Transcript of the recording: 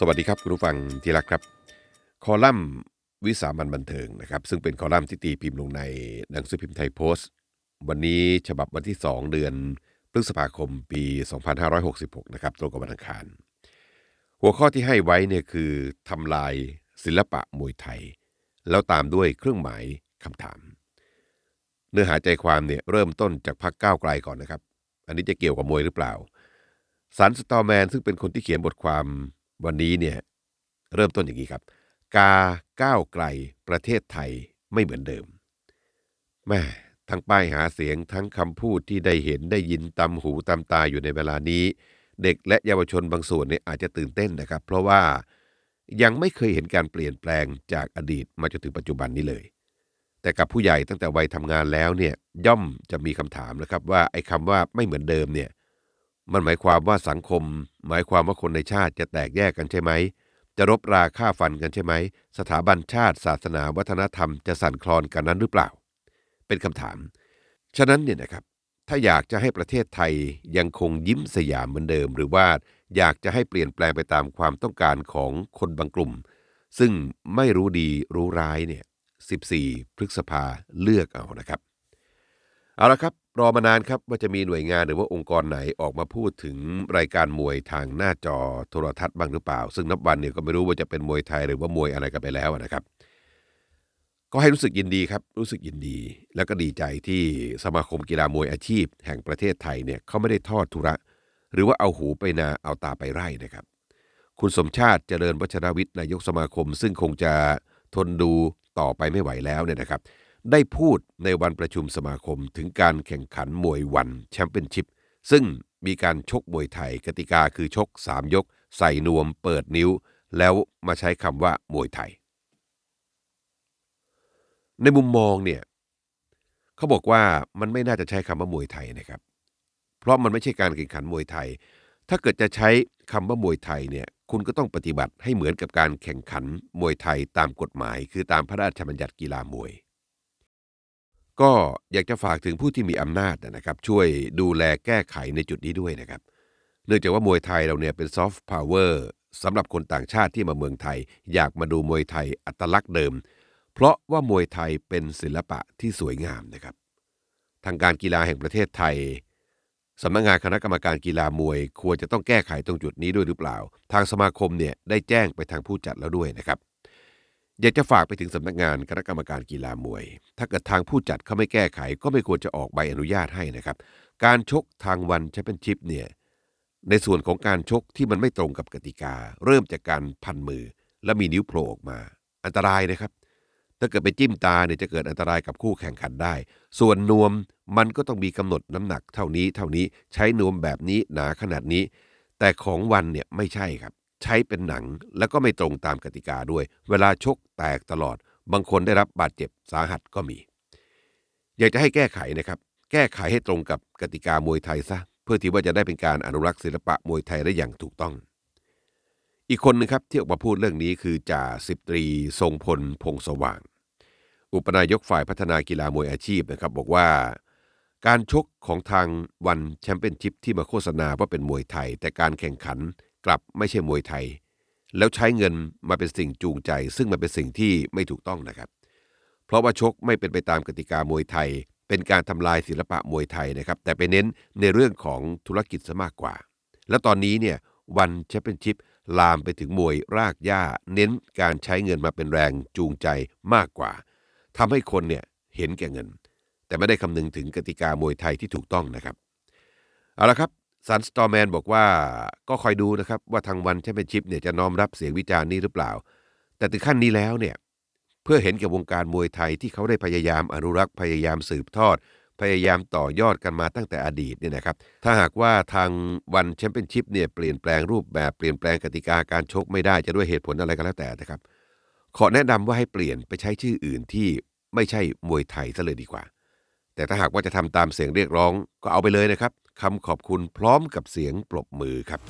สวัสดีครับคุณผู้ฟังที่รักครับ คอลัมน์วิสามันบันเทิงนะครับ ซึ่งเป็นคอลัมน์ที่ตีพิมพ์ลงในหนังสือพิมพ์ไทยโพสต์ วันนี้ฉบับวันที่ 2 เดือนพฤษภาคมปี 2566 นะครับตรงกับวันอังคาร หัวข้อที่ให้ไว้เนี่ยคือทำลายศิลปะมวยไทย แล้วตามด้วยเครื่องหมายคำถาม เนื้อหาใจความเนี่ยเริ่มต้นจากพักก้าวไกลก่อนนะครับ อันนี้จะเกี่ยวกับมวยหรือเปล่าสันสตอแมนซึ่งเป็นคนที่เขียนบทความ วันนี้เนี่ยเริ่มต้นอย่างนี้ครับ กาก้าวไกลประเทศไทยไม่เหมือนเดิมแม่ทั้งป้ายหาเสียงทั้งคำพูดที่ได้เห็นได้ยินตำหูตำตาอยู่ในเวลานี้ เด็กและเยาวชนบางส่วนเนี่ยอาจจะตื่นเต้นนะครับ เพราะว่ายังไม่เคยเห็นการเปลี่ยนแปลงจากอดีตมาจนถึงปัจจุบันนี้เลย แต่กับผู้ใหญ่ตั้งแต่วัยทำงานแล้วเนี่ยย่อมจะมีคำถามนะครับว่าไอ้คำว่าไม่เหมือนเดิมเนี่ย มันหมายความว่าสังคม หมายความว่าคนในชาติจะแตกแยกกันใช่ไหม จะรบราฆ่าฟันกันใช่ไหม สถาบันชาติ ศาสนาวัฒนธรรมจะสั่นคลอนกันนั้นหรือเปล่า เป็นคำถาม ฉะนั้นเนี่ยนะครับ ถ้าอยากจะให้ประเทศไทยยังคงยิ้มสยามเหมือนเดิม หรือว่าอยากจะให้เปลี่ยนแปลงไปตามความต้องการของคนบางกลุ่ม ซึ่งไม่รู้ดีรู้ร้ายเนี่ย 14 พฤษภาเลือกเอานะครับ เอาละครับ รอมานานครับว่าจะมีหน่วยงานหรือว่าองค์กรไหนออกมาพูดถึงรายการมวยทางหน้าจอโทรทัศน์บ้างหรือเปล่า ซึ่งนับวันเนี่ยก็ไม่รู้ว่าจะเป็นมวยไทยหรือว่ามวยอะไรกันไปแล้วนะครับ ก็ให้รู้สึกยินดีครับ รู้สึกยินดี แล้วก็ดีใจที่สมาคมกีฬามวยอาชีพ แห่งประเทศไทยเนี่ยเขาไม่ได้ทอดทุระ หรือว่าเอาหูไปนาเอาตาไปไร่นะครับ คุณสมชาติเจริญวัชรวิทย์นายกสมาคม ซึ่งคงจะทนดูต่อไปไม่ไหวแล้วเนี่ยนะครับ ได้พูดในวันประชุมสมาคมถึงการแข่งขันมวยวันแชมเปี้ยนชิพซึ่งมีการชกมวยไทยกติกาคือชก 3 ยก ใส่นวมเปิดนิ้ว แล้วมาใช้คำว่ามวยไทย ในมุมมองเนี่ยเขาบอกว่ามันไม่น่าจะใช้คำว่ามวยไทยนะครับ เพราะมันไม่ใช่การแข่งขันมวยไทย ถ้าเกิดจะใช้คำว่ามวยไทยเนี่ยคุณก็ต้องปฏิบัติให้เหมือนกับการแข่งขันมวยไทยตามกฎหมาย คือตามพระราชบัญญัติกีฬามวย ก็อยากจะฝากถึงผู้ที่มีอำนาจนะครับ ช่วยดูแลแก้ไขในจุดนี้ด้วยนะครับ เนื่องจากว่ามวยไทยเราเนี่ยเป็นซอฟต์พาวเวอร์สำหรับคนต่างชาติที่มาเมืองไทย อยากมาดูมวยไทยอัตลักษณ์เดิม เพราะว่ามวยไทยเป็นศิลปะที่สวยงามนะครับ ทางการกีฬาแห่งประเทศไทยสำนักงานคณะกรรมการกีฬามวย ควรจะต้องแก้ไขตรงจุดนี้ด้วยหรือเปล่า ทางสมาคมเนี่ยได้แจ้งไปทางผู้จัดแล้วด้วยนะครับ อยากจะฝากไปถึงสำนักงานคณะกรรมการกีฬามวย ถ้าเกิดทางผู้จัดเขาไม่แก้ไข ก็ไม่ควรจะออกใบอนุญาตให้นะครับ การชกทางวันแชมเปี้ยนชิพเนี่ยในส่วนของการชกที่มันไม่ตรงกับกติกา เริ่มจากการพันมือ และมีนิ้วโผล่ออกมา อันตรายนะครับ ถ้าเกิดไปจิ้มตาเนี่ยจะเกิดอันตรายกับคู่แข่งขันได้ ส่วนนวมมันก็ต้องมีกำหนดน้ำหนักเท่านี้เท่านี้ใช้นวมแบบนี้หนาขนาดนี้ แต่ของวันเนี่ยไม่ใช่ครับ ใช้เป็นหนังแล้วก็ไม่ตรงตามกติกาด้วย เวลาชกแตกตลอด บางคนได้รับบาดเจ็บสาหัสก็มี อยากจะให้แก้ไขนะครับ แก้ไขให้ตรงกับกติกามวยไทยซะ เพื่อที่ว่าจะได้เป็นการอนุรักษ์ศิลปะมวยไทยได้อย่างถูกต้อง อีกคนนึงครับที่ออกมาพูดเรื่องนี้คือจ่าสิบตรี ทรงพลพงษ์สว่าง อุปนายกฝ่ายพัฒนากีฬามวยอาชีพนะครับ บอกว่าการชกของทางวันแชมเปี้ยนชิพที่มาโฆษณาว่าเป็นมวยไทย แต่การแข่งขัน กลับไม่ใช่มวยไทย แล้วใช้เงินมาเป็นสิ่งจูงใจ ซึ่งมันเป็นสิ่งที่ไม่ถูกต้องนะครับ เพราะว่าชกไม่เป็นไปตามกติกามวยไทย เป็นการทำลายศิลปะมวยไทยนะครับ แต่ไปเน้นในเรื่องของธุรกิจซะมากกว่า แล้วตอนนี้เนี่ยวันแชมเปี้ยนชิพลามไปถึงมวยรากหญ้า เน้นการใช้เงินมาเป็นแรงจูงใจมากกว่าทำให้คนเนี่ยเห็นแก่เงิน แต่ไม่ได้คำนึงถึงกติกามวยไทยที่ถูกต้องนะครับเอาละครับ ซันสตอร์แมนบอกว่าก็คอยดูนะครับ ว่าทางวันแชมเปี้ยนชิพเนี่ยจะน้อมรับเสียงวิจารณ์นี้หรือเปล่า แต่ถึงขั้นนี้แล้วเนี่ยเพื่อเห็นแก่วงการมวยไทยที่เขาได้พยายามอนุรักษ์พยายามสืบทอด พยายามต่อยอดกันมาตั้งแต่อดีตเนี่ยนะครับ ถ้าหากว่าทางวันแชมเปี้ยนชิพเนี่ยเปลี่ยนแปลงรูปแบบเปลี่ยนแปลงกติกาการชกไม่ได้จะด้วยเหตุผลอะไรก็แล้วแต่นะครับ ขอแนะนำว่าให้เปลี่ยนไปใช้ชื่ออื่นที่ไม่ใช่มวยไทยซะเลยดีกว่า แต่ถ้าหากว่าจะทำตามเสียงเรียกร้องก็เอาไปเลยนะครับ คำขอบคุณพร้อมกับเสียงปรบมือครับ